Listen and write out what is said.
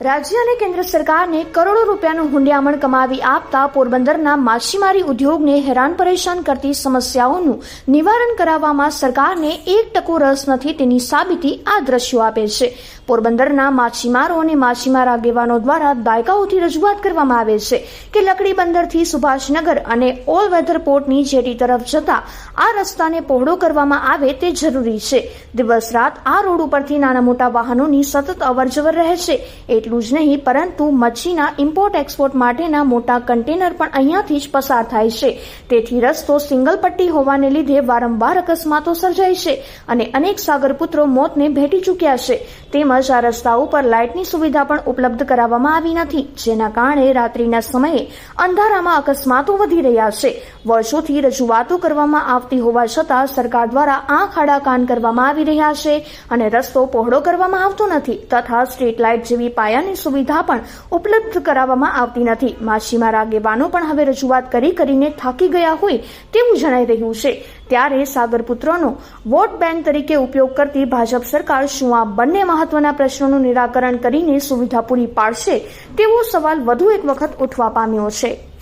રાજ્ય અને કેન્દ્ર સરકારને કરોડો રૂપિયાનું હુંડિયામણ કમાવી આપતા પોરબંદરના માછીમારી ઉદ્યોગને હેરાન પરેશાન કરતી સમસ્યાઓનું નિવારણ કરાવવામાં સરકારને એક ટકો રસ નથી તેની સાબિતી આ દ્રશ્યો આપે છે. પોરબંદરના માછીમારો અને માછીમાર આગેવાનો દ્વારા દાયકાઓથી રજૂઆત કરવામાં આવે છે કે લકડી બંદરથી સુભાષનગર અને ઓલ વેધર પોર્ટની જેટી તરફ જતા આ રસ્તાને પહોળો કરવામાં આવે તે જરૂરી છે. દિવસ રાત આ રોડ ઉપરથી નાના મોટા વાહનોની સતત અવરજવર રહે છે. એટલું જ નહીં, પરંતુ મચ્છીના ઇમ્પોર્ટ એક્સપોર્ટ માટેના મોટા કન્ટેનર પણ અહીંયાથી જ પસાર થાય છે. તેથી રસ્તો સિંગલ પટ્ટી હોવાને લીધે વારંવાર અકસ્માતો સર્જાય છે અને અનેક સાગરપુત્રો મોતને ભેટી ચૂક્યા છે. તેમજ આ રસ્તા ઉપર લાઇટની સુવિધા પણ ઉપલબ્ધ કરાવવામાં આવી નથી, જેના કારણે રાત્રિના સમયે અંધારામાં અકસ્માતો વધી રહ્યા છે. વર્ષોથી રજૂઆતો કરવામાં આવતી હોવા છતાં સરકાર દ્વારા આંખ આડા કાન કરવામાં આવી રહ્યા છે અને રસ્તો પહોળો કરવામાં આવતો નથી તથા સ્ટ્રીટ લાઇટ જેવી પાયાની સુવિધા પણ ઉપલબ્ધ કરાવવામાં આવતી નથી. માછીમાર આગેવાનો પણ હવે રજૂઆત કરી કરીને થાકી ગયા હોય તેવું જણાઈ રહ્યું છે. ત્યારે સાગરપુત્રોનો વોટ બેંક તરીકે ઉપયોગ કરતી ભાજપ સરકાર શું આ બંને મહત્વના પ્રશ્નોનું નિરાકરણ કરીને સુવિધા પૂરી પાડશે તેવો સવાલ વધુ એક વખત ઉઠવા પામ્યો છે.